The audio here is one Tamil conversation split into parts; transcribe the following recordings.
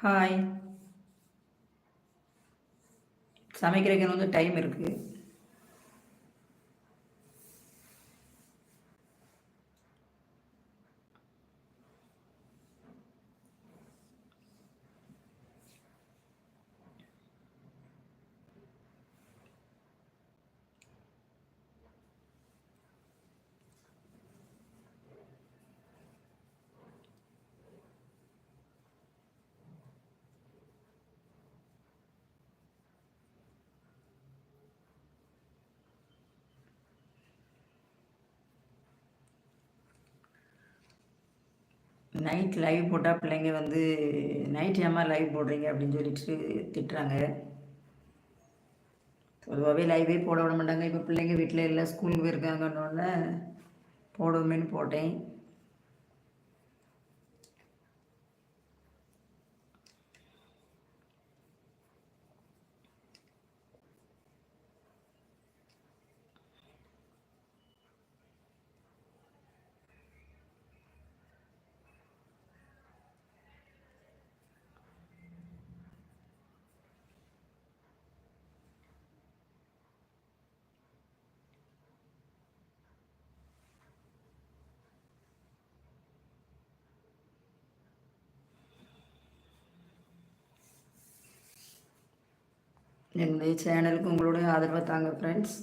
ஹாய் சமைக்கிறதுக்கு வந்து டைம் இருக்குது நைட் லைவ் போட்டால் பிள்ளைங்க வந்து நைட் ஏமா லைவ் போடுறீங்க? அப்படின்னு சொல்லிட்டு திட்டுறாங்க. பொதுவாகவே லைவே போட விட மாட்டாங்க. இப்போ பிள்ளைங்க வீட்டில் இல்லை ஸ்கூலுக்கு போயிருக்காங்கன்னொன்னே போடுவோமேனு போட்டேன். என்னுடைய சேனலுக்கு உங்களுடைய ஆதரவை தாங்க ஃப்ரெண்ட்ஸ்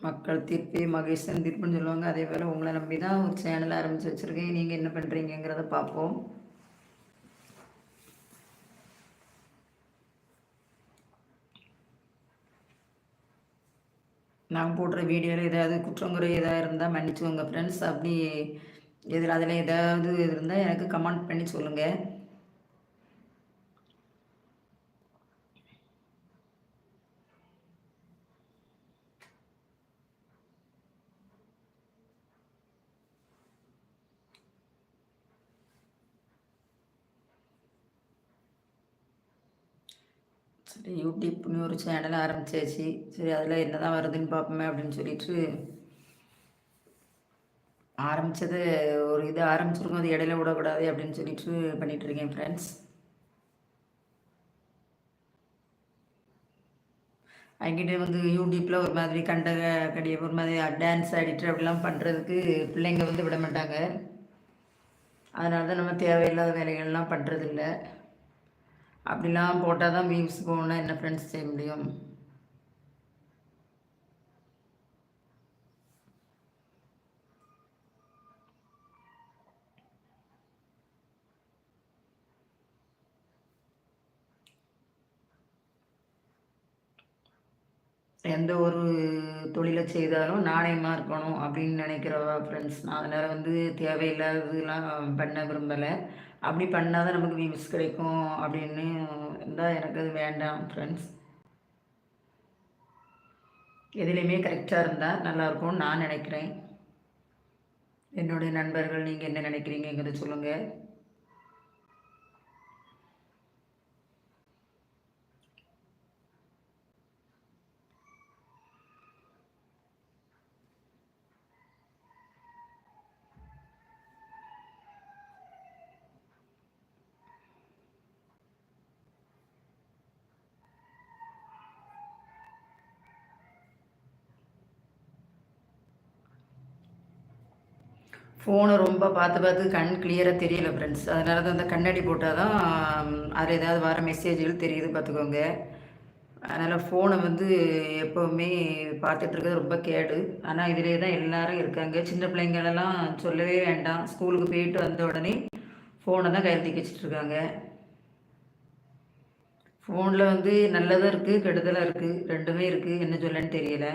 மக்கள் தீர்ப்பே மகேஷன் தீர்ப்புன்னு சொல்லுவாங்க. அதே போல் உங்களை நம்பி தான் ஒரு சேனல் ஆரம்பித்து வச்சுருக்கேன். நீங்கள் என்ன பண்ணுறீங்கிறத பார்ப்போம். நான் போடுற வீடியோவில் ஏதாவது குற்றங்குறை எதாவது இருந்தால் மன்னிச்சுக்கோங்க ஃப்ரெண்ட்ஸ் அப்படி எதில் அதில் ஏதாவது இருந்தால் எனக்கு கமெண்ட் பண்ணி சொல்லுங்கள் சரி யூடியூப்னு ஒரு சேனல் ஆரம்பிச்சாச்சு. சரி அதில் என்ன தான் வருதுன்னு பார்ப்போமே அப்படின்னு சொல்லிட்டு ஆரம்பித்தது ஒரு இது ஆரம்பிச்சிருக்கோம். அது இடையில விடக்கூடாது அப்படின்னு சொல்லிட்டு பண்ணிகிட்டு இருக்கேன் ஃப்ரெண்ட்ஸ் அங்கிட்ட வந்து யூடியூப்பில் ஒரு மாதிரி கண்ட கடிய ஒரு மாதிரி டான்ஸ் ஆடிட்டு அப்படிலாம் பண்ணுறதுக்கு பிள்ளைங்க வந்து விட மாட்டாங்க. அதனால தான் நம்ம தேவையில்லாத வேலைகள்லாம் பண்ணுறதில்ல அப்படிலாம் போட்டால் தான் வியூஸ் போகணுன்னா என்ன ஃப்ரெண்ட்ஸ் செய்ய முடியும்? எந்த ஒரு தொழிலை செய்தாலும் நாணயமாக இருக்கணும் அப்படின்னு நினைக்கிறவா ஃப்ரெண்ட்ஸ் நான் அதனால் வந்து தேவையில்லாததுலாம் பண்ண விரும்பலை. அப்படி பண்ணால் தான் நமக்கு வியூஸ் கிடைக்கும் அப்படின்னு இருந்தால் எனக்கு அது வேண்டாம் ஃப்ரெண்ட்ஸ் எதுலேயுமே கரெக்டாக இருந்தால் நல்லாயிருக்கும்னு நான் நினைக்கிறேன். என்னுடைய நண்பர்கள் நீங்கள் என்ன நினைக்கிறீங்கிறத சொல்லுங்கள் ஃபோனை ரொம்ப பார்த்து பார்த்து கண் கிளியராக தெரியல ஃப்ரெண்ட்ஸ் அதனால தான் அந்த கண்ணாடி போட்டால் தான் அதில் ஏதாவது வர மெசேஜ்கள் தெரியுது பார்த்துக்கோங்க. அதனால் ஃபோனை வந்து எப்போவுமே பார்த்துட்ருக்கிறது ரொம்ப கேடு. ஆனால் இதிலே தான் எல்லாரும் இருக்காங்க. சின்ன பிள்ளைங்களெல்லாம் சொல்லவே வேண்டாம். ஸ்கூலுக்கு போயிட்டு வந்த உடனே ஃபோனை தான் கையில் தூக்கி ஃபோனில் வந்து நல்லதாக இருக்குது கெடுதலாக இருக்குது ரெண்டுமே இருக்குது என்ன சொல்லன்னு தெரியலை.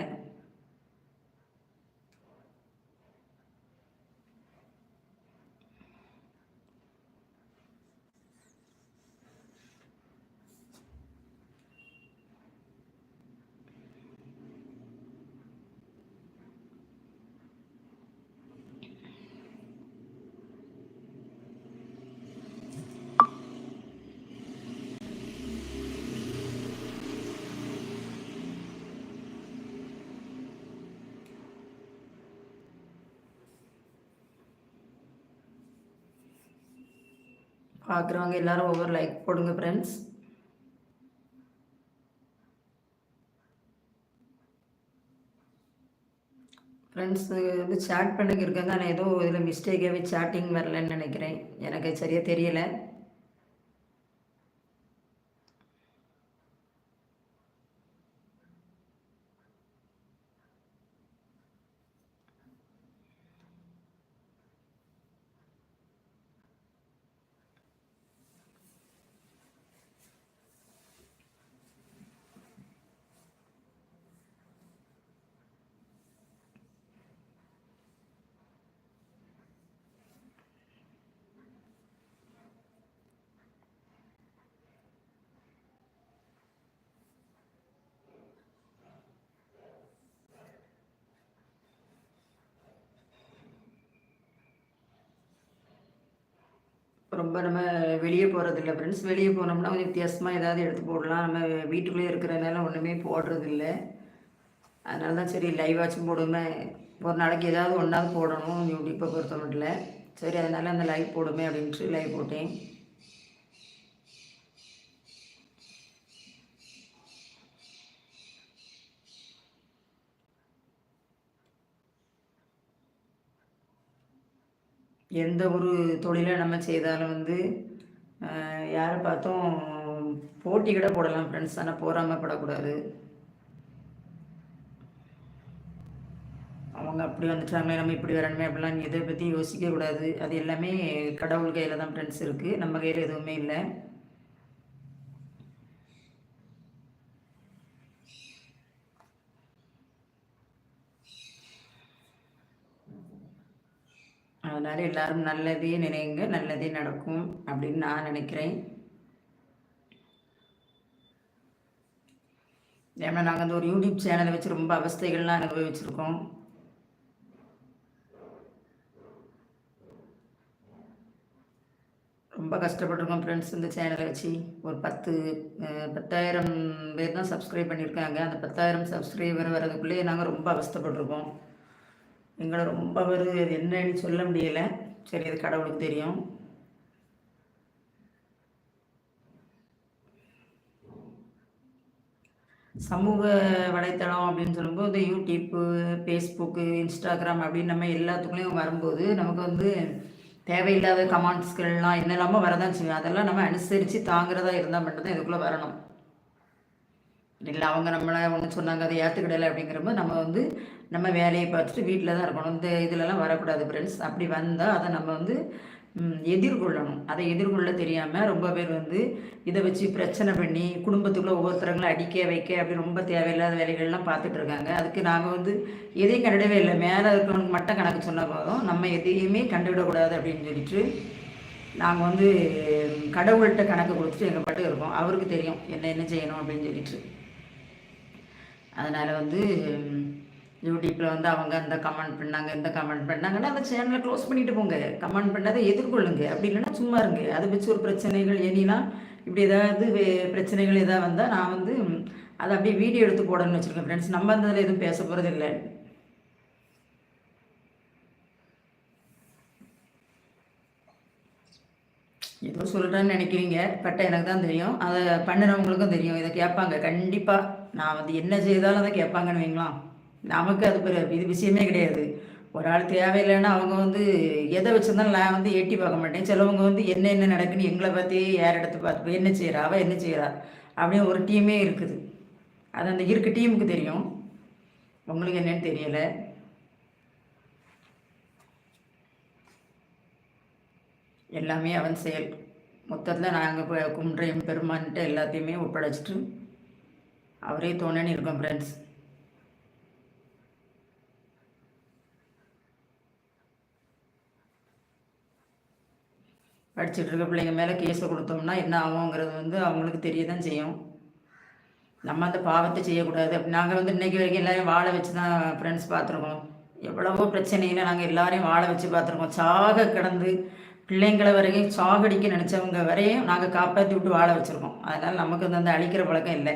பார்க்குறவங்க எல்லாரும் ஒவ்வொரு லைக் போடுங்க ஃப்ரெண்ட்ஸ் ஃப்ரெண்ட்ஸ் வந்து சேட் பண்ணுங்க இருக்காங்க ஆனால் ஏதோ இதில் மிஸ்டேக்காகவே சேட்டிங் வரலன்னு நினைக்கிறேன். எனக்கு சரியாக தெரியலை. ரொம்ப நம்ம வெளியே போகிறதில்ல ஃப்ரெண்ட்ஸ் வெளியே போனோம்னா கொஞ்சம் வித்தியாசமாக ஏதாவது எடுத்து போடலாம். நம்ம வீட்டுக்குள்ளேயே இருக்கிறதுனால ஒன்றுமே போடுறதில்ல. அதனால தான் சரி லைவாச்சும் போடுமே. ஒரு நாளைக்கு ஏதாவது ஒன்றாவது போடணும் யூடியூப்பை பொறுத்த மட்டும் சரி அதனால் அந்த லைவ் போடுமே அப்படின்ட்டு லைவ் போட்டேன். எந்த ஒரு தொழிலை நம்ம செய்தாலும் வந்து யாரை பார்த்தும் போட்டி கூட போடலாம் ஃப்ரெண்ட்ஸ் ஆனால் போடாமல் அவங்க அப்படி வந்துட்டாங்களே நம்ம இப்படி வரணுமே அப்படிலாம் இதை பற்றி யோசிக்க கூடாது அது எல்லாமே கடவுள் கையில் தான் ஃப்ரெண்ட்ஸ் இருக்குது நம்ம கையில் எதுவுமே இல்லை. அதனால் எல்லாரும் நல்லதே நினைங்க நல்லதே நடக்கும் அப்படின்னு நான் நினைக்கிறேன். ஏன்னா நாங்கள் அந்த ஒரு யூடியூப் சேனலை வச்சு ரொம்ப அவஸ்தைகள்லாம் அனுபவிச்சிருக்கோம். ரொம்ப கஷ்டப்பட்டிருக்கோம் ஃப்ரெண்ட்ஸ் இந்த சேனலை வச்சு. ஒரு பத்து பத்தாயிரம் பேர் தான் சப்ஸ்கிரைப் பண்ணியிருக்காங்க. அந்த பத்தாயிரம் சப்ஸ்கிரைபர் வரதுக்குள்ளேயே நாங்கள் ரொம்ப அவஸ்தப்பட்டிருக்கோம். எங்களை ரொம்ப ஒரு என்னன்னு சொல்ல முடியலை. சரி அது கடவுளுக்கு தெரியும். சமூக வலைத்தளம் அப்படின்னு சொல்லும்போது யூடியூப்பு ஃபேஸ்புக்கு இன்ஸ்டாகிராம் அப்படின்னு நம்ம எல்லாத்துக்குள்ளேயும் வரும்போது நமக்கு வந்து தேவையில்லாத கமெண்ட்ஸ்கள்லாம் என்னெல்லாமோ வரதான் செய்யும். அதெல்லாம் நம்ம அனுசரித்து தாங்கிறதா இருந்தால் மட்டும்தான் இதுக்குள்ளே வரணும். இல்லை அவங்க நம்மளை ஒன்று சொன்னாங்க அதை ஏற்றுக்கிடலை அப்படிங்கிறப்ப நம்ம வந்து நம்ம வேலையை பார்த்துட்டு வீட்டில் தான் இருக்கணும். இந்த இதிலலாம் வரக்கூடாது ஃப்ரெண்ட்ஸ் அப்படி வந்தால் அதை நம்ம வந்து எதிர்கொள்ளணும். அதை எதிர்கொள்ள தெரியாமல் ரொம்ப பேர் வந்து இதை வச்சு பிரச்சனை பண்ணி குடும்பத்துக்குள்ளே ஒவ்வொருத்தரங்களும் அடிக்க வைக்க அப்படி ரொம்ப தேவையில்லாத வேலைகள்லாம் பார்த்துட்டு இருக்காங்க. அதுக்கு நாங்கள் வந்து எதையும் கண்டிடவே இல்லை. மேலே இருக்கிறவனுக்கு மட்டும் கணக்கு சொன்ன போதும். நம்ம எதையுமே கண்டுவிடக்கூடாது அப்படின்னு சொல்லிட்டு நாங்கள் வந்து கடவுள்கிட்ட கணக்கு கொடுத்துட்டு எங்கள் பாட்டு இருக்கோம். அவருக்கு தெரியும். என்ன என்ன செய்யணும் அப்படின்னு சொல்லிட்டு. அதனால் வந்து யூடியூப்பில் வந்து அவங்க அந்த கமெண்ட் பண்ணாங்க இந்த கமெண்ட் பண்ணாங்கன்னா அந்த சேனலை க்ளோஸ் பண்ணிட்டு போங்க. கமெண்ட் பண்ணாத எதிர்கொள்ளுங்க அப்படி இல்லைன்னா சும்மா இருங்க. அதை வச்சு ஒரு பிரச்சனைகள் ஏனினா இப்படி ஏதாவது பிரச்சனைகள் எதாவது வந்தால் நான் வந்து அதை அப்படியே வீடியோ எடுத்து போடணும்னு வச்சுருக்கேன் ஃப்ரெண்ட்ஸ் நம்ம அந்த இதில் எதுவும் பேச போகிறது இல்லை. ஏதோ சொல்கிறேன்னு நினைக்கிறீங்க பட் எனக்கு தான் தெரியும். அதை பண்ணுறவங்களுக்கும் தெரியும். இதை கேட்பாங்க. கண்டிப்பாக நான் வந்து என்ன செய்தாலும் அதை கேட்பாங்கன்னு வைங்களாம் நமக்கு அது பெரிய இது விஷயமே கிடையாது. ஒரு ஆள் தேவையில்லைன்னா அவங்க வந்து எதை வச்சுருந்தாலும் நான் வந்து எட்டி பார்க்க மாட்டேன். சிலவங்க வந்து என்ன என்ன நடக்குன்னு எங்களை பார்த்து யார் இடத்து பார்த்து என்ன செய்கிறா அவள் என்ன செய்கிறா அப்படின்னு ஒரு டீமே இருக்குது. அது அந்த இருக்க டீமுக்கு தெரியும். உங்களுக்கு என்னன்னு தெரியலை. எல்லாமே அவன் செயல். மொத்தத்தில் நாங்கள் இப்போ பெருமான்ட்டு எல்லாத்தையுமே ஒப்படைச்சிட்டு அவரே தோணுன்னு இருக்கோம் ஃப்ரெண்ட்ஸ் படிச்சுட்டு இருக்க பிள்ளைங்க மேலே கேஸை கொடுத்தோம்னா என்ன ஆகுங்கிறது வந்து அவங்களுக்கு தெரிய தான் செய்யும். நம்ம அந்த பாவத்தை செய்யக்கூடாது. அப்படி நாங்கள் வந்து இன்றைக்கி வரைக்கும் எல்லோரையும் வாழ வச்சு தான் ஃப்ரெண்ட்ஸ் பார்த்துருக்கோம். எவ்வளவோ பிரச்சனையில் நாங்கள் எல்லாரையும் வாழ வச்சு பார்த்துருக்கோம். சாக கிடந்து பிள்ளைங்களை வரைக்கும் சாகடிக்க நினச்சவங்க வரையும் நாங்கள் காப்பாற்றி விட்டு வாழ வச்சுருக்கோம். அதனால் நமக்கு வந்து அந்த அழிக்கிற பழக்கம் இல்லை.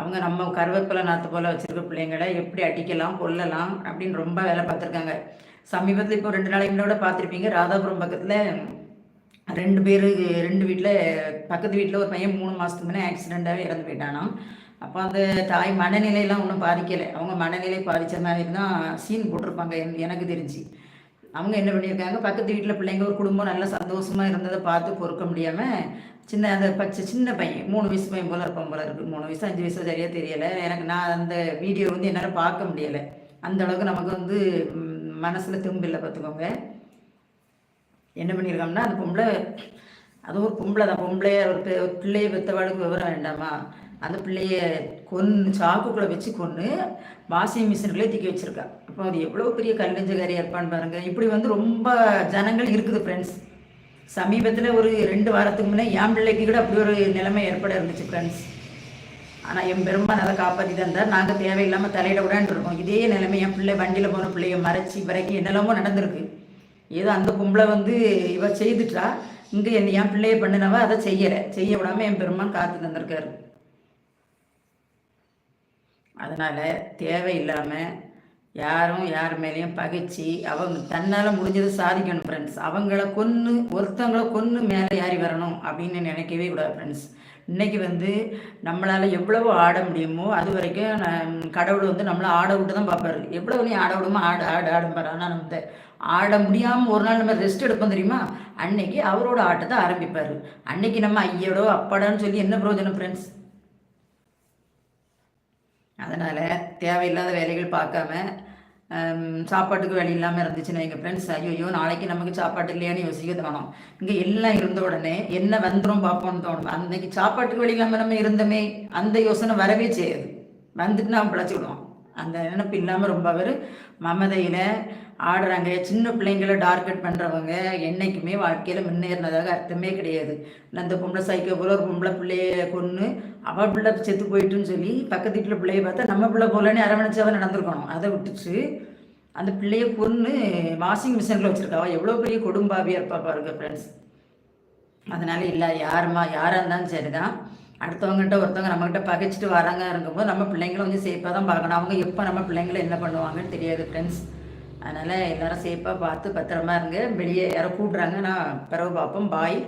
அவங்க நம்ம கருவேப்பிலை நாற்று போல் வச்சுருக்க பிள்ளைங்களை எப்படி அடிக்கலாம் கொல்லலாம் அப்படின்னு ரொம்ப வேலை பார்த்துருக்காங்க. சமீபத்தில் இப்போ ரெண்டு நாளைக்கு முன்னாடி பார்த்துருப்பீங்க ராதாபுரம் பக்கத்தில் ரெண்டு பேர் ரெண்டு வீட்டில் பக்கத்து வீட்டில் ஒரு பையன் மூணு மாதத்துக்கு முன்னே ஆக்சிடெண்ட்டாகவே இறந்து போயிட்டானாம். அப்போ அந்த தாய் மனநிலையெல்லாம் ஒன்றும் பாதிக்கலை. அவங்க மனநிலை பாதித்த மாதிரி தான் சீன் போட்டிருப்பாங்க என் எனக்கு தெரிஞ்சு. அவங்க என்ன பண்ணியிருக்காங்க? பக்கத்து வீட்டில் பிள்ளைங்க ஒரு குடும்பம் நல்லா சந்தோஷமாக இருந்ததை பார்த்து பொறுக்க முடியாமல் சின்ன அந்த பச்சை சின்ன பையன் மூணு வயசு பையன் போல இருப்பான் போல இருக்குது மூணு வயசு அஞ்சு வயசு சரியாக தெரியலை. எனக்கு நான் அந்த வீடியோ வந்து என்னால் பார்க்க முடியலை. அந்த அளவுக்கு நமக்கு வந்து மனசில் தெம்பு இல்லை பார்த்துக்கோங்க. என்ன பண்ணியிருக்கோம்னா அந்த பொம்பளை அது ஒரு பொம்பளை தான். பொம்பளைய ஒரு பெ- பிள்ளைய பெற்றவாளுக்கு விவரம் வேண்டாமா? அந்த பிள்ளைய கொன்று சாக்குக்குள்ளே வச்சு கொன்று வாஷிங் மிஷினுக்குள்ளே தூக்கி வச்சுருக்கான் அப்போ அது எவ்வளோ பெரிய கல்லெஞ்சக்காரியாக இருப்பான்னு பாருங்க. இப்படி வந்து ரொம்ப ஜனங்கள் இருக்குது ஃப்ரெண்ட்ஸ் சமீபத்தில் ஒரு ரெண்டு வாரத்துக்கு முன்னே என் பிள்ளைக்கு கூட அப்படி ஒரு நிலைமை ஏற்பட இருந்துச்சு ஃப்ரெண்ட்ஸ் ஆனால் என் பெருமான் அதை காப்பாற்றி தந்தார் நாங்கள் தேவையில்லாமல் தலையிட விடான்னு இருக்கோம். இதே நிலைமை என் பிள்ளை வண்டியில் போன பிள்ளைய மறைச்சி வரைக்கும் என்னெல்லாமோ நடந்திருக்கு. ஏதோ அந்த பொம்பளை வந்து இவ செய்துட்டா இங்கே என்ன என் பிள்ளைய பண்ணினவ அதை செய்யலை. செய்ய விடாமல் என் பெருமான் காத்து தந்திருக்காரு அதனால் தேவையில்லாமல் யாரும் யார் மேலேயும் பகைச்சி அவங்க தன்னால் முடிஞ்சதை சாதிக்கணும் ஃப்ரெண்ட்ஸ் அவங்கள கொன்று ஒருத்தவங்கள கொன்று மேலே ஏறி வரணும் அப்படின்னு நினைக்கவே கூடாது ஃப்ரெண்ட்ஸ் இன்றைக்கி வந்து நம்மளால் எவ்வளவு ஆட முடியுமோ அது வரைக்கும் கடவுள் வந்து நம்மளை ஆட விட்டு தான் பார்ப்பாரு. எவ்வளோ நீ ஆட விடுமோ ஆடு ஆடு ஆடும்பாரு ஆனால் நம்ம ஆட முடியாமல் ஒரு நாள் நம்ம ரெஸ்ட் எடுப்போம் தெரியுமா? அன்னைக்கு அவரோட ஆட்டத்தை ஆரம்பிப்பார். அன்னைக்கு நம்ம ஐயோடோ அப்பாடான்னு சொல்லி என்ன பிரயோஜனம் ஃப்ரெண்ட்ஸ் அதனால் தேவையில்லாத வேலைகள் பார்க்காம சாப்பாட்டுக்கு வேலை இல்லாமல் இருந்துச்சுன்னு எங்கள் ஃப்ரெண்ட்ஸ் ஐயோ நாளைக்கு நமக்கு சாப்பாட்டு இல்லையான்னு யோசிக்க தோணும். இங்கே எல்லாம் இருந்த உடனே என்ன வந்துடும் பார்ப்போம்னு தோணும். அன்னைக்கு சாப்பாட்டுக்கு வழி இல்லாமல் நம்ம இருந்தோமே அந்த யோசனை வரவே செய்யாது. வந்துட்டு நான் பிழைச்சிடுவோம் அந்த நினப்பு இல்லாமல் ரொம்ப பேர் மமதையில் ஆடுறாங்க. சின்ன பிள்ளைங்கள டார்கெட் பண்ணுறவங்க என்றைக்குமே வாழ்க்கையில் முன்னேறினதாக அர்த்தமே கிடையாது. அந்த பொம்பளை சைக்கோ போல ஒரு பொம்பளை பிள்ளைய கொன்று அவள் பிள்ளை செத்து போயிட்டுன்னு சொல்லி பக்கத்து வீட்டில் பிள்ளைய பார்த்தா நம்ம பிள்ளை போலன்னு அரவணைச்சாவே நடந்திருக்கணும். அதை விட்டுச்சு. அந்த பிள்ளைய கொன்று வாஷிங் மிஷினில் வச்சுருக்காவா எவ்வளோ பெரிய கொடும்பாவியாக இருப்பா பாருங்க ஃப்ரெண்ட்ஸ் அதனால இல்லை யாருமா யாராக இருந்தாலும் சரிதான். அடுத்தவங்ககிட்ட ஒருத்தவங்க நம்மகிட்ட பகைச்சிட்டு வராங்க இருக்கும்போது நம்ம பிள்ளைங்களும் கொஞ்சம் சேஃபாக தான் பார்க்கணும். அவங்க எப்போ நம்ம பிள்ளைங்களை என்ன பண்ணுவாங்கன்னு தெரியாது ஃப்ரெண்ட்ஸ் அதனால் எல்லாரும் சேஃபாக பார்த்து பத்திரமா இருங்க. வெளியே யாரோ கூப்பிட்றாங்க நான் பிறகு பார்ப்போம். பாய்